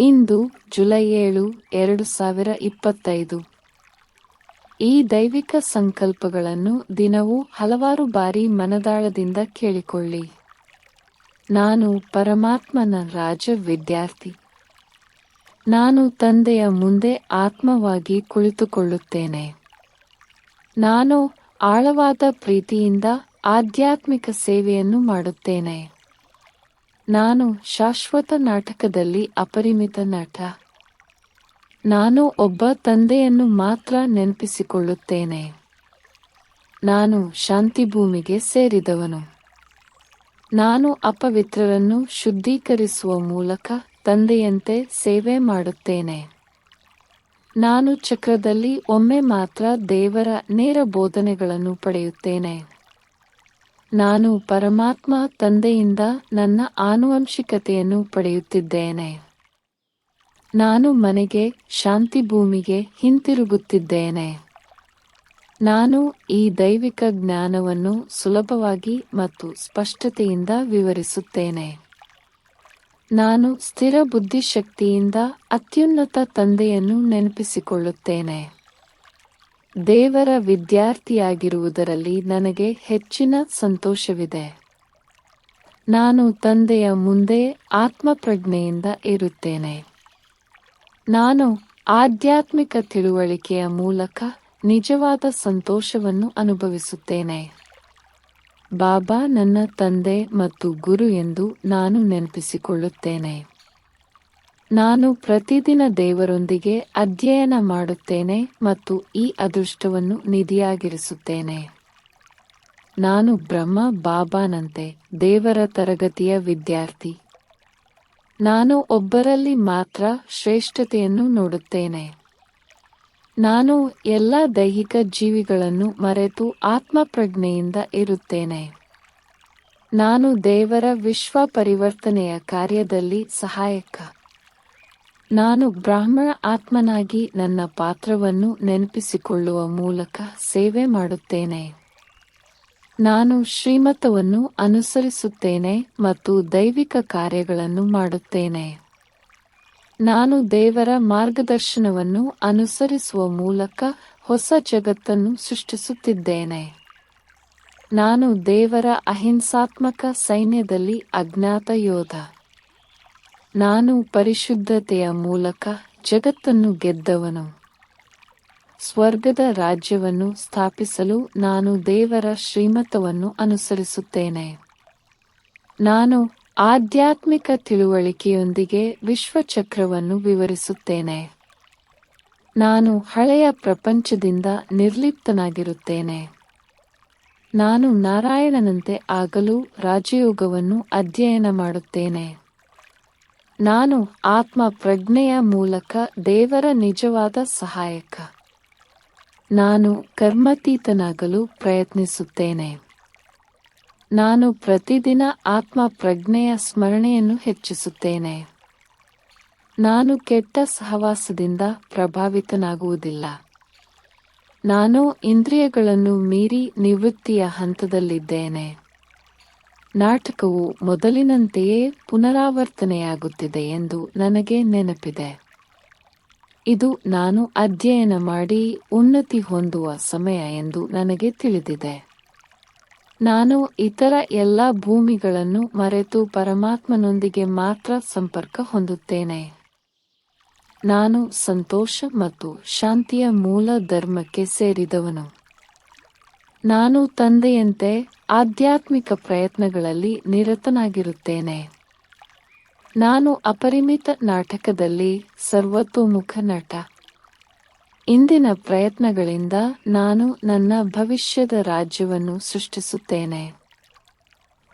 ಇಂದು July ಏಳು, ಎರಡು ಸಾವಿರ ಇಪ್ಪತ್ತೈದು. ಈ ದೈವಿಕ ಸಂಕಲ್ಪಗಳನ್ನು ದಿನವೂ ಹಲವಾರು ಬಾರಿ ಮನದಾಳದಿಂದ ಕೇಳಿಕೊಳ್ಳಿ. ನಾನು ಪರಮಾತ್ಮನ ರಾಜ ವಿದ್ಯಾರ್ಥಿ ನಾನು ತಂದೆಯ ಮುಂದೆ ಆತ್ಮವಾಗಿ ಕುಳಿತುಕೊಳ್ಳುತ್ತೇನೆ. ನಾನು ಆಳವಾದ ಪ್ರೀತಿಯಿಂದ ಆಧ್ಯಾತ್ಮಿಕ ಸೇವೆಯನ್ನು ಮಾಡುತ್ತೇನೆ. ನಾನು ಶಾಶ್ವತ ನಾಟಕದಲ್ಲಿ ಅಪರಿಮಿತ ನಟ. ನಾನು ಒಬ್ಬ ತಂದೆಯನ್ನು ಮಾತ್ರ ನೆನಪಿಸಿಕೊಳ್ಳುತ್ತೇನೆ. ನಾನು ಶಾಂತಿ ಭೂಮಿಗೆ ಸೇರಿದವನು. ನಾನು ಅಪವಿತ್ರರನ್ನು ಶುದ್ಧೀಕರಿಸುವ ಮೂಲಕ ತಂದೆಯಂತೆ ಸೇವೆ ಮಾಡುತ್ತೇನೆ. ನಾನು ಚಕ್ರದಲ್ಲಿ ಒಮ್ಮೆ ಮಾತ್ರ ದೇವರ ನೇರ ಬೋಧನೆಗಳನ್ನು ಪಡೆಯುತ್ತೇನೆ. ನಾನು ಪರಮಾತ್ಮ ತಂದೆಯಿಂದ ನನ್ನ ಆನುವಂಶಿಕತೆಯನ್ನು ಪಡೆಯುತ್ತಿದ್ದೇನೆ. ನಾನು ಮನೆಗೆ, ಶಾಂತಿ ಭೂಮಿಗೆ ಹಿಂತಿರುಗುತ್ತಿದ್ದೇನೆ. ನಾನು ಈ ದೈವಿಕ ಜ್ಞಾನವನ್ನು ಸುಲಭವಾಗಿ ಮತ್ತು ಸ್ಪಷ್ಟತೆಯಿಂದ ವಿವರಿಸುತ್ತೇನೆ. ನಾನು ಸ್ಥಿರ ಬುದ್ಧಿಶಕ್ತಿಯಿಂದ ಅತ್ಯುನ್ನತ ತಂದೆಯನ್ನು ನೆನಪಿಸಿಕೊಳ್ಳುತ್ತೇನೆ. ದೇವರ ವಿದ್ಯಾರ್ಥಿಯಾಗಿರುವುದರಲ್ಲಿ ನನಗೆ ಹೆಚ್ಚಿನ ಸಂತೋಷವಿದೆ. ನಾನು ತಂದೆಯ ಮುಂದೆ ಆತ್ಮಪ್ರಜ್ಞೆಯಿಂದ ಇರುತ್ತೇನೆ. ನಾನು ಆಧ್ಯಾತ್ಮಿಕ ತಿಳುವಳಿಕೆಯ ಮೂಲಕ ನಿಜವಾದ ಸಂತೋಷವನ್ನು ಅನುಭವಿಸುತ್ತೇನೆ. ಬಾಬಾ ನನ್ನ ತಂದೆ ಮತ್ತು ಗುರು ಎಂದು ನಾನು ನೆನಪಿಸಿಕೊಳ್ಳುತ್ತೇನೆ. ನಾನು ಪ್ರತಿದಿನ ದೇವರೊಂದಿಗೆ ಅಧ್ಯಯನ ಮಾಡುತ್ತೇನೆ ಮತ್ತು ಈ ಅದೃಷ್ಟವನ್ನು ನಿಧಿಯಾಗಿರಿಸುತ್ತೇನೆ. ನಾನು ಬ್ರಹ್ಮ ಬಾಬಾನಂತೆ ದೇವರ ತರಗತಿಯ ವಿದ್ಯಾರ್ಥಿ. ನಾನು ಒಬ್ಬರಲ್ಲಿ ಮಾತ್ರ ಶ್ರೇಷ್ಠತೆಯನ್ನು ನೋಡುತ್ತೇನೆ. ನಾನು ಎಲ್ಲ ದೈಹಿಕ ಜೀವಿಗಳನ್ನು ಮರೆತು ಆತ್ಮಪ್ರಜ್ಞೆಯಿಂದ ಇರುತ್ತೇನೆ. ನಾನು ದೇವರ ವಿಶ್ವ ಪರಿವರ್ತನೆಯ ಕಾರ್ಯದಲ್ಲಿ ಸಹಾಯಕ. ನಾನು ಬ್ರಾಹ್ಮಣ ಆತ್ಮನಾಗಿ ನನ್ನ ಪಾತ್ರವನ್ನು ನೆನಪಿಸಿಕೊಳ್ಳುವ ಮೂಲಕ ಸೇವೆ ಮಾಡುತ್ತೇನೆ. ನಾನು ಶ್ರೀಮತವನ್ನು ಅನುಸರಿಸುತ್ತೇನೆ ಮತ್ತು ದೈವಿಕ ಕಾರ್ಯಗಳನ್ನು ಮಾಡುತ್ತೇನೆ. ನಾನು ದೇವರ ಮಾರ್ಗದರ್ಶನವನ್ನು ಅನುಸರಿಸುವ ಮೂಲಕ ಹೊಸ ಜಗತ್ತನ್ನು ಸೃಷ್ಟಿಸುತ್ತಿದ್ದೇನೆ. ನಾನು ದೇವರ ಅಹಿಂಸಾತ್ಮಕ ಸೈನ್ಯದಲ್ಲಿ ಅಜ್ಞಾತ ಯೋಧ. ನಾನು ಪರಿಶುದ್ಧತೆಯ ಮೂಲಕ ಜಗತ್ತನ್ನು ಗೆದ್ದವನು. ಸ್ವರ್ಗದ ರಾಜ್ಯವನ್ನು ಸ್ಥಾಪಿಸಲು ನಾನು ದೇವರ ಶ್ರೀಮತವನ್ನು ಅನುಸರಿಸುತ್ತೇನೆ. ನಾನು ಆಧ್ಯಾತ್ಮಿಕ ತಿಳುವಳಿಕೆಯೊಂದಿಗೆ ವಿಶ್ವಚಕ್ರವನ್ನು ವಿವರಿಸುತ್ತೇನೆ. ನಾನು ಹಳೆಯ ಪ್ರಪಂಚದಿಂದ ನಿರ್ಲಿಪ್ತನಾಗಿರುತ್ತೇನೆ. ನಾನು ನಾರಾಯಣನಂತೆ ಆಗಲು ರಾಜಯೋಗವನ್ನು ಅಧ್ಯಯನ ಮಾಡುತ್ತೇನೆ. ನಾನು ಆತ್ಮ ಪ್ರಜ್ಞೆಯ ಮೂಲಕ ದೇವರ ನಿಜವಾದ ಸಹಾಯಕ. ನಾನು ಕರ್ಮತೀತನಾಗಲು ಪ್ರಯತ್ನಿಸುತ್ತೇನೆ. ನಾನು ಪ್ರತಿದಿನ ಆತ್ಮ ಪ್ರಜ್ಞೆಯ ಸ್ಮರಣೆಯನ್ನು ಹೆಚ್ಚಿಸುತ್ತೇನೆ. ನಾನು ಕೆಟ್ಟ ಸಹವಾಸದಿಂದ ಪ್ರಭಾವಿತನಾಗುವುದಿಲ್ಲ. ನಾನು ಇಂದ್ರಿಯಗಳನ್ನು ಮೀರಿ ನಿವೃತ್ತಿಯ ಹಂತದಲ್ಲಿದ್ದೇನೆ. ನಾಟಕವು ಮೊದಲಿನಂತೆಯೇ ಪುನರಾವರ್ತನೆಯಾಗುತ್ತಿದೆ ಎಂದು ನನಗೆ ನೆನಪಿದೆ. ಇದು ನಾನು ಅಧ್ಯಯನ ಮಾಡಿ ಉನ್ನತಿ ಹೊಂದುವ ಸಮಯ ಎಂದು ನನಗೆ ತಿಳಿದಿದೆ. ನಾನು ಇತರ ಎಲ್ಲ ಭೂಮಿಗಳನ್ನು ಮರೆತು ಪರಮಾತ್ಮನೊಂದಿಗೆ ಮಾತ್ರ ಸಂಪರ್ಕ ಹೊಂದುತ್ತೇನೆ. ನಾನು ಸಂತೋಷ ಮತ್ತು ಶಾಂತಿಯ ಮೂಲ ಧರ್ಮಕ್ಕೆ ಸೇರಿದವನು. ನಾನು ತಂದೆಯಂತೆ ಆಧ್ಯಾತ್ಮಿಕ ಪ್ರಯತ್ನಗಳಲ್ಲಿ ನಿರತನಾಗಿರುತ್ತೇನೆ. ನಾನು ಅಪರಿಮಿತ ನಾಟಕದಲ್ಲಿ ಸರ್ವತೋಮುಖ ನಟ. ಇಂದಿನ ಪ್ರಯತ್ನಗಳಿಂದ ನಾನು ನನ್ನ ಭವಿಷ್ಯದ ರಾಜ್ಯವನ್ನು ಸೃಷ್ಟಿಸುತ್ತೇನೆ.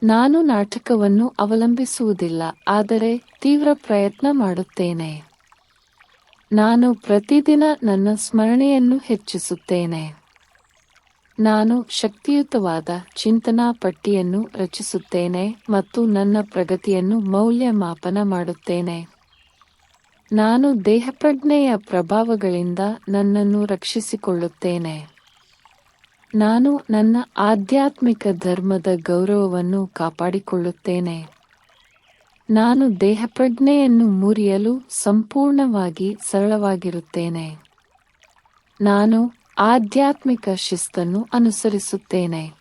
ನಾನು ನಾಟಕವನ್ನು ಅವಲಂಬಿಸುವುದಿಲ್ಲ, ಆದರೆ ತೀವ್ರ ಪ್ರಯತ್ನ ಮಾಡುತ್ತೇನೆ. ನಾನು ಪ್ರತಿದಿನ ನನ್ನ ಸ್ಮರಣೆಯನ್ನು ಹೆಚ್ಚಿಸುತ್ತೇನೆ. ನಾನು ಶಕ್ತಿಯುತವಾದ ಚಿಂತನಾ ಪಟ್ಟಿಯನ್ನು ರಚಿಸುತ್ತೇನೆ ಮತ್ತು ನನ್ನ ಪ್ರಗತಿಯನ್ನು ಮೌಲ್ಯಮಾಪನ ಮಾಡುತ್ತೇನೆ. ನಾನು ದೇಹಪ್ರಜ್ಞೆಯ ಪ್ರಭಾವಗಳಿಂದ ನನ್ನನ್ನು ರಕ್ಷಿಸಿಕೊಳ್ಳುತ್ತೇನೆ. ನಾನು ನನ್ನ ಆಧ್ಯಾತ್ಮಿಕ ಧರ್ಮದ ಗೌರವವನ್ನು ಕಾಪಾಡಿಕೊಳ್ಳುತ್ತೇನೆ. ನಾನು ದೇಹಪ್ರಜ್ಞೆಯನ್ನು ಮುರಿಯಲು ಸಂಪೂರ್ಣವಾಗಿ ಸರಳವಾಗಿರುತ್ತೇನೆ. ನಾನು ಆಧ್ಯಾತ್ಮಿಕ ಶಿಸ್ತನ್ನು ಅನುಸರಿಸುತ್ತೇನೆ.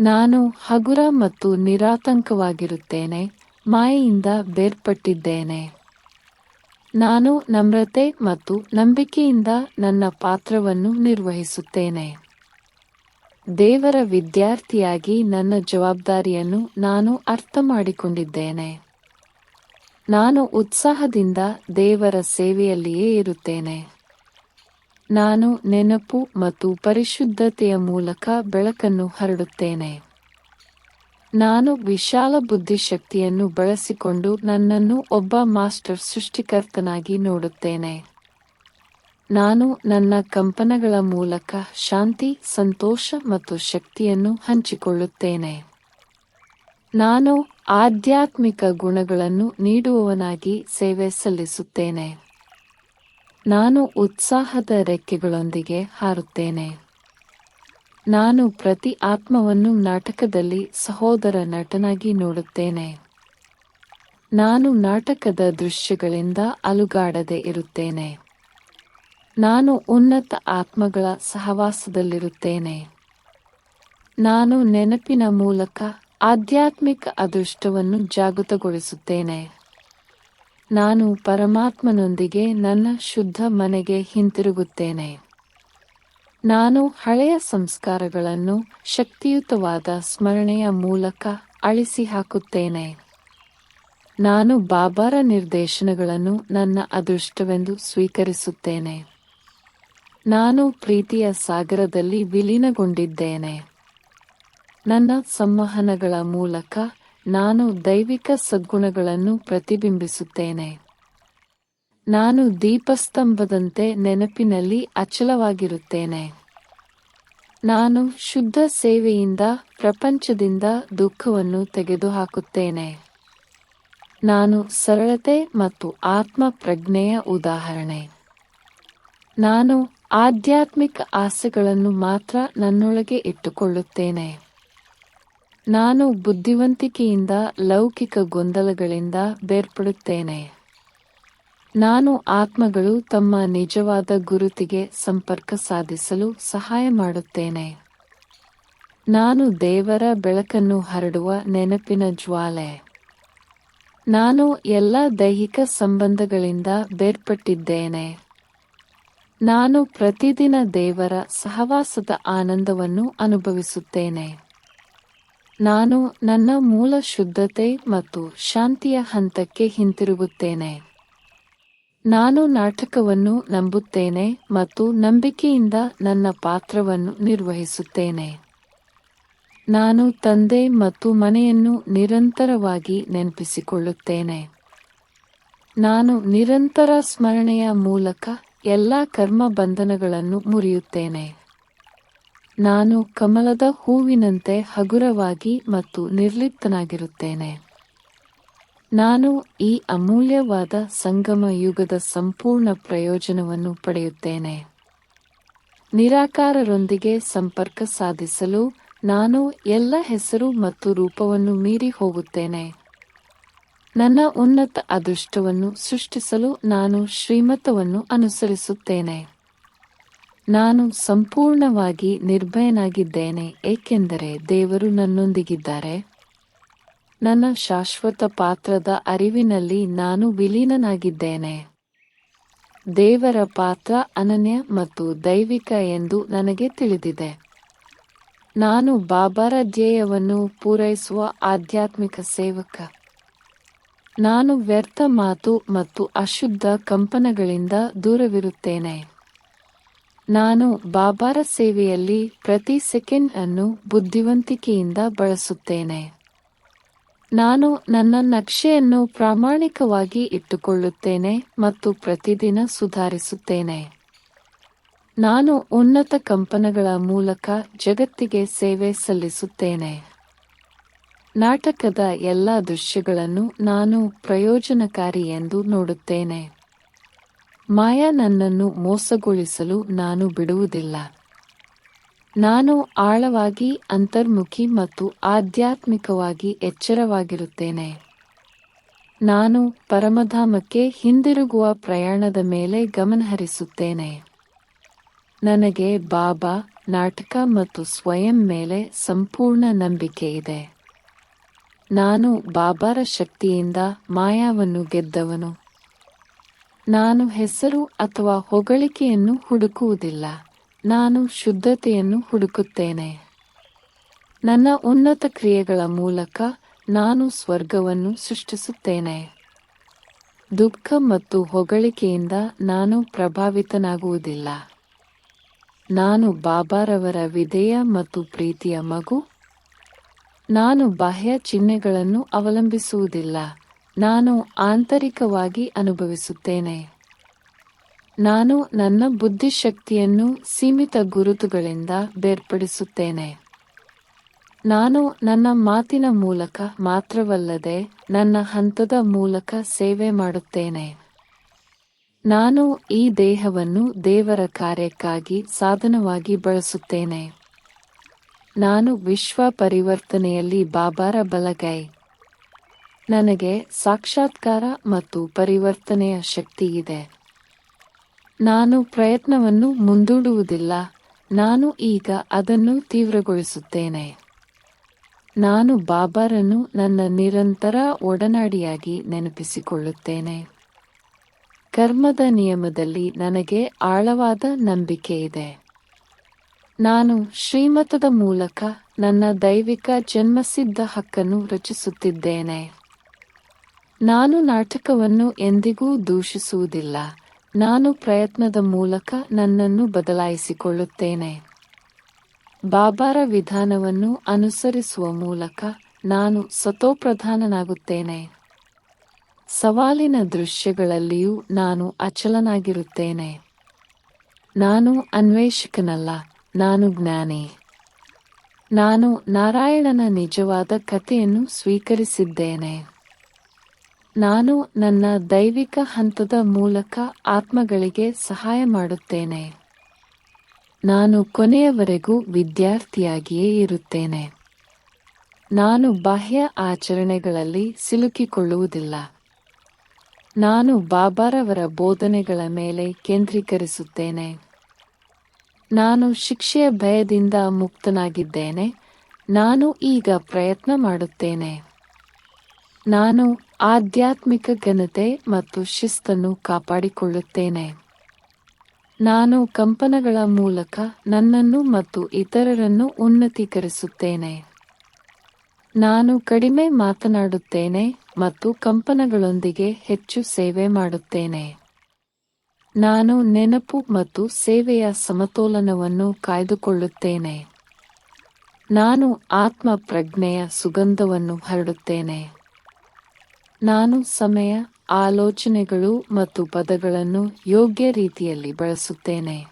ನಾನು ಹಗುರ ಮತ್ತು ನಿರಾತಂಕವಾಗಿರುತ್ತೇನೆ, ಮಾಯೆಯಿಂದ ಬೇರ್ಪಟ್ಟಿದ್ದೇನೆ. ನಾನು ನಮ್ರತೆ ಮತ್ತು ನಂಬಿಕೆಯಿಂದ ನನ್ನ ಪಾತ್ರವನ್ನು ನಿರ್ವಹಿಸುತ್ತೇನೆ. ದೇವರ ವಿದ್ಯಾರ್ಥಿಯಾಗಿ ನನ್ನ ಜವಾಬ್ದಾರಿಯನ್ನು ನಾನು ಅರ್ಥ ಮಾಡಿಕೊಂಡಿದ್ದೇನೆ ನಾನು ಉತ್ಸಾಹದಿಂದ ದೇವರ ಸೇವೆಯಲ್ಲಿಯೇ ಇರುತ್ತೇನೆ. ನಾನು ನೆನಪು ಮತ್ತು ಪರಿಶುದ್ಧತೆಯ ಮೂಲಕ ಬೆಳಕನ್ನು ಹರಡುತ್ತೇನೆ. ನಾನು ವಿಶಾಲ ಬುದ್ಧಿಶಕ್ತಿಯನ್ನು ಬಳಸಿಕೊಂಡು ನನ್ನನ್ನು ಒಬ್ಬ ಮಾಸ್ಟರ್ ಸೃಷ್ಟಿಕರ್ತನಾಗಿ ನೋಡುತ್ತೇನೆ. ನಾನು ನನ್ನ ಕಂಪನಗಳ ಮೂಲಕ ಶಾಂತಿ, ಸಂತೋಷ ಮತ್ತು ಶಕ್ತಿಯನ್ನು ಹಂಚಿಕೊಳ್ಳುತ್ತೇನೆ. ನಾನು ಆಧ್ಯಾತ್ಮಿಕ ಗುಣಗಳನ್ನು ನೀಡುವವನಾಗಿ ಸೇವೆ ಸಲ್ಲಿಸುತ್ತೇನೆ. ನಾನು ಉತ್ಸಾಹದ ರೆಕ್ಕೆಗಳೊಂದಿಗೆ ಹಾರುತ್ತೇನೆ. ನಾನು ಪ್ರತಿ ಆತ್ಮವನ್ನು ನಾಟಕದಲ್ಲಿ ಸಹೋದರ ನಟನಾಗಿ ನೋಡುತ್ತೇನೆ. ನಾನು ನಾಟಕದ ದೃಶ್ಯಗಳಿಂದ ಅಲುಗಾಡದೆ ಇರುತ್ತೇನೆ. ನಾನು ಉನ್ನತ ಆತ್ಮಗಳ ಸಹವಾಸದಲ್ಲಿರುತ್ತೇನೆ. ನಾನು ನೆನಪಿನ ಮೂಲಕ ಆಧ್ಯಾತ್ಮಿಕ ಅದೃಷ್ಟವನ್ನು ಜಾಗೃತಗೊಳಿಸುತ್ತೇನೆ. ನಾನು ಪರಮಾತ್ಮನೊಂದಿಗೆ ನನ್ನ ಶುದ್ಧ ಮನೆಗೆ ಹಿಂತಿರುಗುತ್ತೇನೆ. ನಾನು ಹಳೆಯ ಸಂಸ್ಕಾರಗಳನ್ನು ಶಕ್ತಿಯುತವಾದ ಸ್ಮರಣೆಯ ಮೂಲಕ ಅಳಿಸಿ ಹಾಕುತ್ತೇನೆ ನಾನು ಬಾಬಾರ ನಿರ್ದೇಶನಗಳನ್ನು ನನ್ನ ಅದೃಷ್ಟವೆಂದು ಸ್ವೀಕರಿಸುತ್ತೇನೆ. ನಾನು ಪ್ರೀತಿಯ ಸಾಗರದಲ್ಲಿ ವಿಲೀನಗೊಂಡಿದ್ದೇನೆ. ನನ್ನ ಸಂವಹನಗಳ ಮೂಲಕ ನಾನು ದೈವಿಕ ಸದ್ಗುಣಗಳನ್ನು ಪ್ರತಿಬಿಂಬಿಸುತ್ತೇನೆ. ನಾನು ದೀಪಸ್ತಂಭದಂತೆ ನೆನಪಿನಲ್ಲಿ ಅಚಲವಾಗಿರುತ್ತೇನೆ. ನಾನು ಶುದ್ಧ ಸೇವೆಯಿಂದ, ಪ್ರಪಂಚದಿಂದ ದುಃಖವನ್ನು ತೆಗೆದುಹಾಕುತ್ತೇನೆ. ನಾನು ಸರಳತೆ ಮತ್ತು ಆತ್ಮ ಪ್ರಜ್ಞೆಯ ಉದಾಹರಣೆ. ನಾನು ಆಧ್ಯಾತ್ಮಿಕ ಆಸೆಗಳನ್ನು ಮಾತ್ರ ನನ್ನೊಳಗೆ ಇಟ್ಟುಕೊಳ್ಳುತ್ತೇನೆ. ನಾನು ಬುದ್ಧಿವಂತಿಕೆಯಿಂದ ಲೌಕಿಕ ಗೊಂದಲಗಳಿಂದ ಬೇರ್ಪಡುತ್ತೇನೆ. ನಾನು ಆತ್ಮಗಳು ತಮ್ಮ ನಿಜವಾದ ಗುರುತಿಗೆ ಸಂಪರ್ಕ ಸಾಧಿಸಲು ಸಹಾಯ ಮಾಡುತ್ತೇನೆ. ನಾನು ದೇವರ ಬೆಳಕನ್ನು ಹರಡುವ ನೆನಪಿನ ಜ್ವಾಲೆ. ನಾನು ಎಲ್ಲ ದೈಹಿಕ ಸಂಬಂಧಗಳಿಂದ ಬೇರ್ಪಟ್ಟಿದ್ದೇನೆ. ನಾನು ಪ್ರತಿದಿನ ದೇವರ ಸಹವಾಸದ ಆನಂದವನ್ನು ಅನುಭವಿಸುತ್ತೇನೆ. ನಾನು ನನ್ನ ಮೂಲ ಶುದ್ಧತೆ ಮತ್ತು ಶಾಂತಿಯ ಹಂತಕ್ಕೆ ಹಿಂತಿರುಗುತ್ತೇನೆ. ನಾನು ನಾಟಕವನ್ನು ನಂಬುತ್ತೇನೆ ಮತ್ತು ನಂಬಿಕೆಯಿಂದ ನನ್ನ ಪಾತ್ರವನ್ನು ನಿರ್ವಹಿಸುತ್ತೇನೆ. ನಾನು ತಂದೆ ಮತ್ತು ಮನೆಯನ್ನು ನಿರಂತರವಾಗಿ ನೆನಪಿಸಿಕೊಳ್ಳುತ್ತೇನೆ. ನಾನು ನಿರಂತರ ಸ್ಮರಣೆಯ ಮೂಲಕ ಎಲ್ಲ ಕರ್ಮ ಬಂಧನಗಳನ್ನು ಮುರಿಯುತ್ತೇನೆ. ನಾನು ಕಮಲದ ಹೂವಿನಂತೆ ಹಗುರವಾಗಿ ಮತ್ತು ನಿರ್ಲಿಪ್ತನಾಗಿರುತ್ತೇನೆ. ನಾನು ಈ ಅಮೂಲ್ಯವಾದ ಸಂಗಮ ಯುಗದ ಸಂಪೂರ್ಣ ಪ್ರಯೋಜನವನ್ನು ಪಡೆಯುತ್ತೇನೆ. ನಿರಾಕಾರರೊಂದಿಗೆ ಸಂಪರ್ಕ ಸಾಧಿಸಲು ನಾನು ಎಲ್ಲ ಹೆಸರು ಮತ್ತು ರೂಪವನ್ನು ಮೀರಿ ಹೋಗುತ್ತೇನೆ. ನನ್ನ ಉನ್ನತ ಅದೃಷ್ಟವನ್ನು ಸೃಷ್ಟಿಸಲು ನಾನು ಶ್ರೀಮತವನ್ನು ಅನುಸರಿಸುತ್ತೇನೆ. ನಾನು ಸಂಪೂರ್ಣವಾಗಿ ನಿರ್ಭಯನಾಗಿದ್ದೇನೆ, ಏಕೆಂದರೆ ದೇವರು ನನ್ನೊಂದಿಗಿದ್ದಾರೆ. ನನ್ನ ಶಾಶ್ವತ ಪಾತ್ರದ ಅರಿವಿನಲ್ಲಿ ನಾನು ವಿಲೀನನಾಗಿದ್ದೇನೆ. ದೇವರ ಪಾತ್ರ ಅನನ್ಯ ಮತ್ತು ದೈವಿಕ ಎಂದು ನನಗೆ ತಿಳಿದಿದೆ. ನಾನು ಬಾಬಾರ ಧ್ಯೇಯವನ್ನು ಪೂರೈಸುವ ಆಧ್ಯಾತ್ಮಿಕ ಸೇವಕ. ನಾನು ವ್ಯರ್ಥ ಮಾತು ಮತ್ತು ಅಶುದ್ಧ ಕಂಪನಗಳಿಂದ ದೂರವಿರುತ್ತೇನೆ. ನಾನು ಬಾಬಾರ ಸೇವೆಯಲ್ಲಿ ಪ್ರತಿ ಸೆಕೆಂಡ್ ಅನ್ನು ಬುದ್ಧಿವಂತಿಕೆಯಿಂದ ಬಳಸುತ್ತೇನೆ. ನಾನು ನನ್ನ ನಕ್ಷೆಯನ್ನು ಪ್ರಾಮಾಣಿಕವಾಗಿ ಇಟ್ಟುಕೊಳ್ಳುತ್ತೇನೆ ಮತ್ತು ಪ್ರತಿದಿನ ಸುಧಾರಿಸುತ್ತೇನೆ. ನಾನು ಉನ್ನತ ಕಂಪನಗಳ ಮೂಲಕ ಜಗತ್ತಿಗೆ ಸೇವೆ ಸಲ್ಲಿಸುತ್ತೇನೆ. ನಾಟಕದ ಎಲ್ಲ ದೃಶ್ಯಗಳನ್ನು ನಾನು ಪ್ರಯೋಜನಕಾರಿ ಎಂದು ನೋಡುತ್ತೇನೆ. ಮಾಯಾ ನನ್ನನ್ನು ಮೋಸಗೊಳಿಸಲು ನಾನು ಬಿಡುವುದಿಲ್ಲ. ನಾನು ಆಳವಾಗಿ, ಅಂತರ್ಮುಖಿ ಮತ್ತು ಆಧ್ಯಾತ್ಮಿಕವಾಗಿ ಎಚ್ಚರವಾಗಿರುತ್ತೇನೆ. ನಾನು ಪರಮಧಾಮಕ್ಕೆ ಹಿಂದಿರುಗುವ ಪ್ರಯಾಣದ ಮೇಲೆ ಗಮನಹರಿಸುತ್ತೇನೆ. ನನಗೆ ಬಾಬಾ, ನಾಟಕ ಮತ್ತು ಸ್ವಯಂ ಮೇಲೆ ಸಂಪೂರ್ಣ ನಂಬಿಕೆ ಇದೆ. ನಾನು ಬಾಬಾರ ಶಕ್ತಿಯಿಂದ ಮಾಯಾವನ್ನು ಗೆದ್ದವನು. ನಾನು ಹೆಸರು ಅಥವಾ ಹೊಗಳಿಕೆಯನ್ನು ಹುಡುಕುವುದಿಲ್ಲ. ನಾನು ಶುದ್ಧತೆಯನ್ನು ಹುಡುಕುತ್ತೇನೆ. ನನ್ನ ಉನ್ನತ ಕ್ರಿಯೆಗಳ ಮೂಲಕ ನಾನು ಸ್ವರ್ಗವನ್ನು ಸೃಷ್ಟಿಸುತ್ತೇನೆ. ದುಃಖ ಮತ್ತು ಹೊಗಳಿಕೆಯಿಂದ ನಾನು ಪ್ರಭಾವಿತನಾಗುವುದಿಲ್ಲ. ನಾನು ಬಾಬಾರವರ ವಿಧೇಯ ಮತ್ತು ಪ್ರೀತಿಯ ಮಗು. ನಾನು ಬಾಹ್ಯ ಚಿಹ್ನೆಗಳನ್ನು ಅವಲಂಬಿಸುವುದಿಲ್ಲ. ನಾನು ಆಂತರಿಕವಾಗಿ ಅನುಭವಿಸುತ್ತೇನೆ. ನಾನು ನನ್ನ ಬುದ್ಧಿಶಕ್ತಿಯನ್ನು ಸೀಮಿತ ಗುರುತುಗಳಿಂದ ಬೇರ್ಪಡಿಸುತ್ತೇನೆ. ನಾನು ನನ್ನ ಮಾತಿನ ಮೂಲಕ ಮಾತ್ರವಲ್ಲದೆ ನನ್ನ ಹಂತದ ಮೂಲಕ ಸೇವೆ ಮಾಡುತ್ತೇನೆ. ನಾನು ಈ ದೇಹವನ್ನು ದೇವರ ಕಾರ್ಯಕ್ಕಾಗಿ ಸಾಧನವಾಗಿ ಬಳಸುತ್ತೇನೆ. ನಾನು ವಿಶ್ವ ಪರಿವರ್ತನೆಯಲ್ಲಿ ಬಾಬಾರ ಬಲಗೈ. ನನಗೆ ಸಾಕ್ಷಾತ್ಕಾರ ಮತ್ತು ಪರಿವರ್ತನೆಯ ಶಕ್ತಿ ಇದೆ. ನಾನು ಪ್ರಯತ್ನವನ್ನು ಮುಂದೂಡುವುದಿಲ್ಲ. ನಾನು ಈಗ ಅದನ್ನು ತೀವ್ರಗೊಳಿಸುತ್ತೇನೆ. ನಾನು ಬಾಬಾರನ್ನು ನನ್ನ ನಿರಂತರ ಒಡನಾಡಿಯಾಗಿ ನೆನಪಿಸಿಕೊಳ್ಳುತ್ತೇನೆ. ಕರ್ಮದ ನಿಯಮದಲ್ಲಿ ನನಗೆ ಆಳವಾದ ನಂಬಿಕೆ ಇದೆ. ನಾನು ಶ್ರೀಮತದ ಮೂಲಕ ನನ್ನ ದೈವಿಕ ಜನ್ಮಸಿದ್ಧ ಹಕ್ಕನ್ನು ರಚಿಸುತ್ತಿದ್ದೇನೆ. ನಾನು ನಾಟಕವನ್ನು ಎಂದಿಗೂ ದೂಷಿಸುವುದಿಲ್ಲ. ನಾನು ಪ್ರಯತ್ನದ ಮೂಲಕ ನನ್ನನ್ನು ಬದಲಾಯಿಸಿಕೊಳ್ಳುತ್ತೇನೆ. ಬಾಬಾರ ವಿಧಾನವನ್ನು ಅನುಸರಿಸುವ ಮೂಲಕ ನಾನು ಸತೋಪ್ರಧಾನನಾಗುತ್ತೇನೆ. ಸವಾಲಿನ ದೃಶ್ಯಗಳಲ್ಲಿಯೂ ನಾನು ಅಚಲನಾಗಿರುತ್ತೇನೆ. ನಾನು ಅನ್ವೇಷಕನಲ್ಲ, ನಾನು ಜ್ಞಾನಿ. ನಾನು ನಾರಾಯಣನ ನಿಜವಾದ ಕಥೆಯನ್ನು ಸ್ವೀಕರಿಸಿದ್ದೇನೆ. ನಾನು ನನ್ನ ದೈವಿಕ ಹಂತದ ಮೂಲಕ ಆತ್ಮಗಳಿಗೆ ಸಹಾಯ ಮಾಡುತ್ತೇನೆ. ನಾನು ಕೊನೆಯವರೆಗೂ ವಿದ್ಯಾರ್ಥಿಯಾಗಿಯೇ ಇರುತ್ತೇನೆ. ನಾನು ಬಾಹ್ಯ ಆಚರಣೆಗಳಲ್ಲಿ ಸಿಲುಕಿಕೊಳ್ಳುವುದಿಲ್ಲ. ನಾನು ಬಾಬಾರವರ ಬೋಧನೆಗಳ ಮೇಲೆ ಕೇಂದ್ರೀಕರಿಸುತ್ತೇನೆ. ನಾನು ಶಿಕ್ಷೆಯ ಭಯದಿಂದ ಮುಕ್ತನಾಗಿದ್ದೇನೆ. ನಾನು ಈಗ ಪ್ರಯತ್ನ ಮಾಡುತ್ತೇನೆ. ನಾನು ಆಧ್ಯಾತ್ಮಿಕ ಘನತೆ ಮತ್ತು ಶಿಸ್ತನ್ನು ಕಾಪಾಡಿಕೊಳ್ಳುತ್ತೇನೆ. ನಾನು ಕಂಪನಗಳ ಮೂಲಕ ನನ್ನನ್ನು ಮತ್ತು ಇತರರನ್ನು ಉನ್ನತೀಕರಿಸುತ್ತೇನೆ. ನಾನು ಕಡಿಮೆ ಮಾತನಾಡುತ್ತೇನೆ ಮತ್ತು ಕಂಪನಗಳೊಂದಿಗೆ ಹೆಚ್ಚು ಸೇವೆ ಮಾಡುತ್ತೇನೆ. ನಾನು ನೆನಪು ಮತ್ತು ಸೇವೆಯ ಸಮತೋಲನವನ್ನು ಕಾಯ್ದುಕೊಳ್ಳುತ್ತೇನೆ. ನಾನು ಆತ್ಮ ಪ್ರಜ್ಞೆಯ ಸುಗಂಧವನ್ನು ಹರಡುತ್ತೇನೆ. ನಾನು ಸಮಯ, ಆಲೋಚನೆಗಳು ಮತ್ತು ಪದಗಳನ್ನು ಯೋಗ್ಯ ರೀತಿಯಲ್ಲಿ ಬಳಸುತ್ತೇನೆ.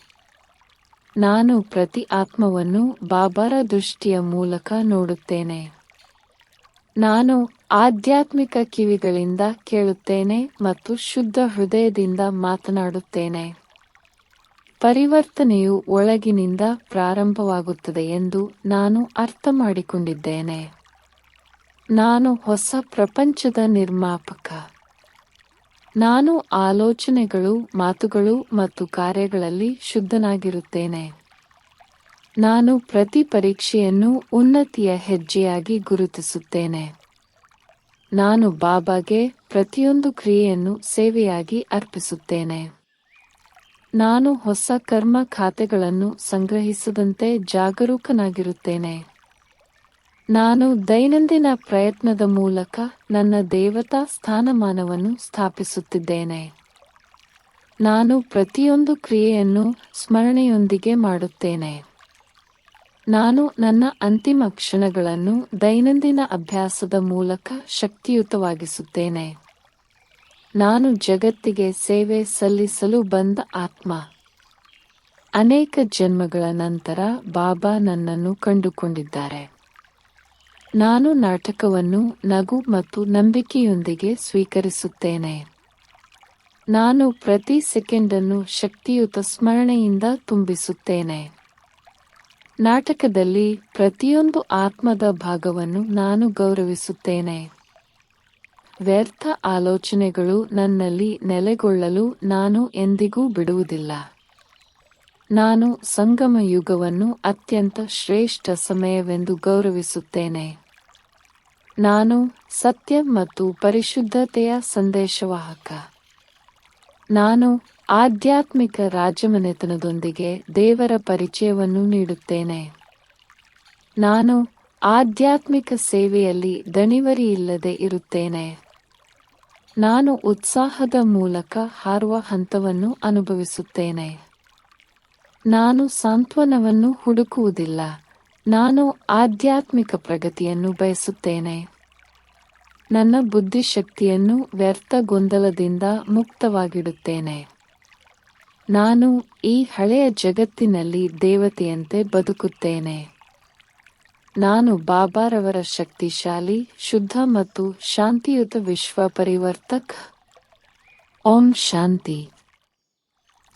ನಾನು ಪ್ರತಿ ಆತ್ಮವನ್ನು ಬಾಬಾರ ದೃಷ್ಟಿಯ ಮೂಲಕ ನೋಡುತ್ತೇನೆ. ನಾನು ಆಧ್ಯಾತ್ಮಿಕ ಕಿವಿಗಳಿಂದ ಕೇಳುತ್ತೇನೆ ಮತ್ತು ಶುದ್ಧ ಹೃದಯದಿಂದ ಮಾತನಾಡುತ್ತೇನೆ. ಪರಿವರ್ತನೆಯು ಒಳಗಿನಿಂದ ಪ್ರಾರಂಭವಾಗುತ್ತದೆ ಎಂದು ನಾನು ಅರ್ಥ ಮಾಡಿಕೊಂಡಿದ್ದೇನೆ ನಾನು ಹೊಸ ಪ್ರಪಂಚದ ನಿರ್ಮಾಪಕ. ನಾನು ಆಲೋಚನೆಗಳು, ಮಾತುಗಳು ಮತ್ತು ಕಾರ್ಯಗಳಲ್ಲಿ ಶುದ್ಧನಾಗಿರುತ್ತೇನೆ. ನಾನು ಪ್ರತಿ ಪರೀಕ್ಷೆಯನ್ನು ಉನ್ನತಿಯ ಹೆಜ್ಜೆಯಾಗಿ ಗುರುತಿಸುತ್ತೇನೆ. ನಾನು ಬಾಬಾಗೆ ಪ್ರತಿಯೊಂದು ಕ್ರಿಯೆಯನ್ನು ಸೇವೆಯಾಗಿ ಅರ್ಪಿಸುತ್ತೇನೆ. ನಾನು ಹೊಸ ಕರ್ಮ ಖಾತೆಗಳನ್ನು ಸಂಗ್ರಹಿಸದಂತೆ ಜಾಗರೂಕನಾಗಿರುತ್ತೇನೆ. ನಾನು ದೈನಂದಿನ ಪ್ರಯತ್ನದ ಮೂಲಕ ನನ್ನ ದೇವತಾ ಸ್ಥಾನಮಾನವನ್ನು ಸ್ಥಾಪಿಸುತ್ತಿದ್ದೇನೆ. ನಾನು ಪ್ರತಿಯೊಂದು ಕ್ರಿಯೆಯನ್ನು ಸ್ಮರಣೆಯೊಂದಿಗೆ ಮಾಡುತ್ತೇನೆ. ನಾನು ನನ್ನ ಅಂತಿಮ ಕ್ಷಣಗಳನ್ನು ದೈನಂದಿನ ಅಭ್ಯಾಸದ ಮೂಲಕ ಶಕ್ತಿಯುತವಾಗಿಸುತ್ತೇನೆ. ನಾನು ಜಗತ್ತಿಗೆ ಸೇವೆ ಸಲ್ಲಿಸಲು ಬಂದ ಆತ್ಮ. ಅನೇಕ ಜನ್ಮಗಳ ನಂತರ ಬಾಬಾ ನನ್ನನ್ನು ಕಂಡುಕೊಂಡಿದ್ದಾರೆ. ನಾನು ನಾಟಕವನ್ನು ನಗು ಮತ್ತು ನಂಬಿಕೆಯೊಂದಿಗೆ ಸ್ವೀಕರಿಸುತ್ತೇನೆ. ನಾನು ಪ್ರತಿ ಸೆಕೆಂಡನ್ನು ಶಕ್ತಿಯುತ ಸ್ಮರಣೆಯಿಂದ ತುಂಬಿಸುತ್ತೇನೆ. ನಾಟಕದಲ್ಲಿ ಪ್ರತಿಯೊಂದು ಆತ್ಮದ ಭಾಗವನ್ನು ನಾನು ಗೌರವಿಸುತ್ತೇನೆ. ವ್ಯರ್ಥ ಆಲೋಚನೆಗಳು ನನ್ನಲ್ಲಿ ನೆಲೆಗೊಳ್ಳಲು ನಾನು ಎಂದಿಗೂ ಬಿಡುವುದಿಲ್ಲ. ನಾನು ಸಂಗಮ ಯುಗವನ್ನು ಅತ್ಯಂತ ಶ್ರೇಷ್ಠ ಸಮಯವೆಂದು ಗೌರವಿಸುತ್ತೇನೆ. ನಾನು ಸತ್ಯ ಮತ್ತು ಪರಿಶುದ್ಧತೆಯ ಸಂದೇಶವಾಹಕ. ನಾನು ಆಧ್ಯಾತ್ಮಿಕ ರಾಜಮನೆತನದೊಂದಿಗೆ ದೇವರ ಪರಿಚಯವನ್ನು ನೀಡುತ್ತೇನೆ. ನಾನು ಆಧ್ಯಾತ್ಮಿಕ ಸೇವೆಯಲ್ಲಿ ದಣಿವರಿಯಿಲ್ಲದೆ ಇರುತ್ತೇನೆ. ನಾನು ಉತ್ಸಾಹದ ಮೂಲಕ ಹಾರುವ ಹಂತವನ್ನು ಅನುಭವಿಸುತ್ತೇನೆ. ನಾನು ಸಾಂತ್ವನವನ್ನು ಹುಡುಕುವುದಿಲ್ಲ. ನಾನು ಆಧ್ಯಾತ್ಮಿಕ ಪ್ರಗತಿಯನ್ನು ಬಯಸುತ್ತೇನೆ. ನನ್ನ ಬುದ್ಧಿಶಕ್ತಿಯನ್ನು ವ್ಯರ್ಥ ಗೊಂದಲದಿಂದ ಮುಕ್ತವಾಗಿಡುತ್ತೇನೆ. ನಾನು ಈ ಹಳೆಯ ಜಗತ್ತಿನಲ್ಲಿ ದೇವತೆಯಂತೆ ಬದುಕುತ್ತೇನೆ. ನಾನು ಬಾಬಾರವರ ಶಕ್ತಿಶಾಲಿ, ಶುದ್ಧ ಮತ್ತು ಶಾಂತಿಯುತ ವಿಶ್ವ ಪರಿವರ್ತಕ್ ಓಂ ಶಾಂತಿ.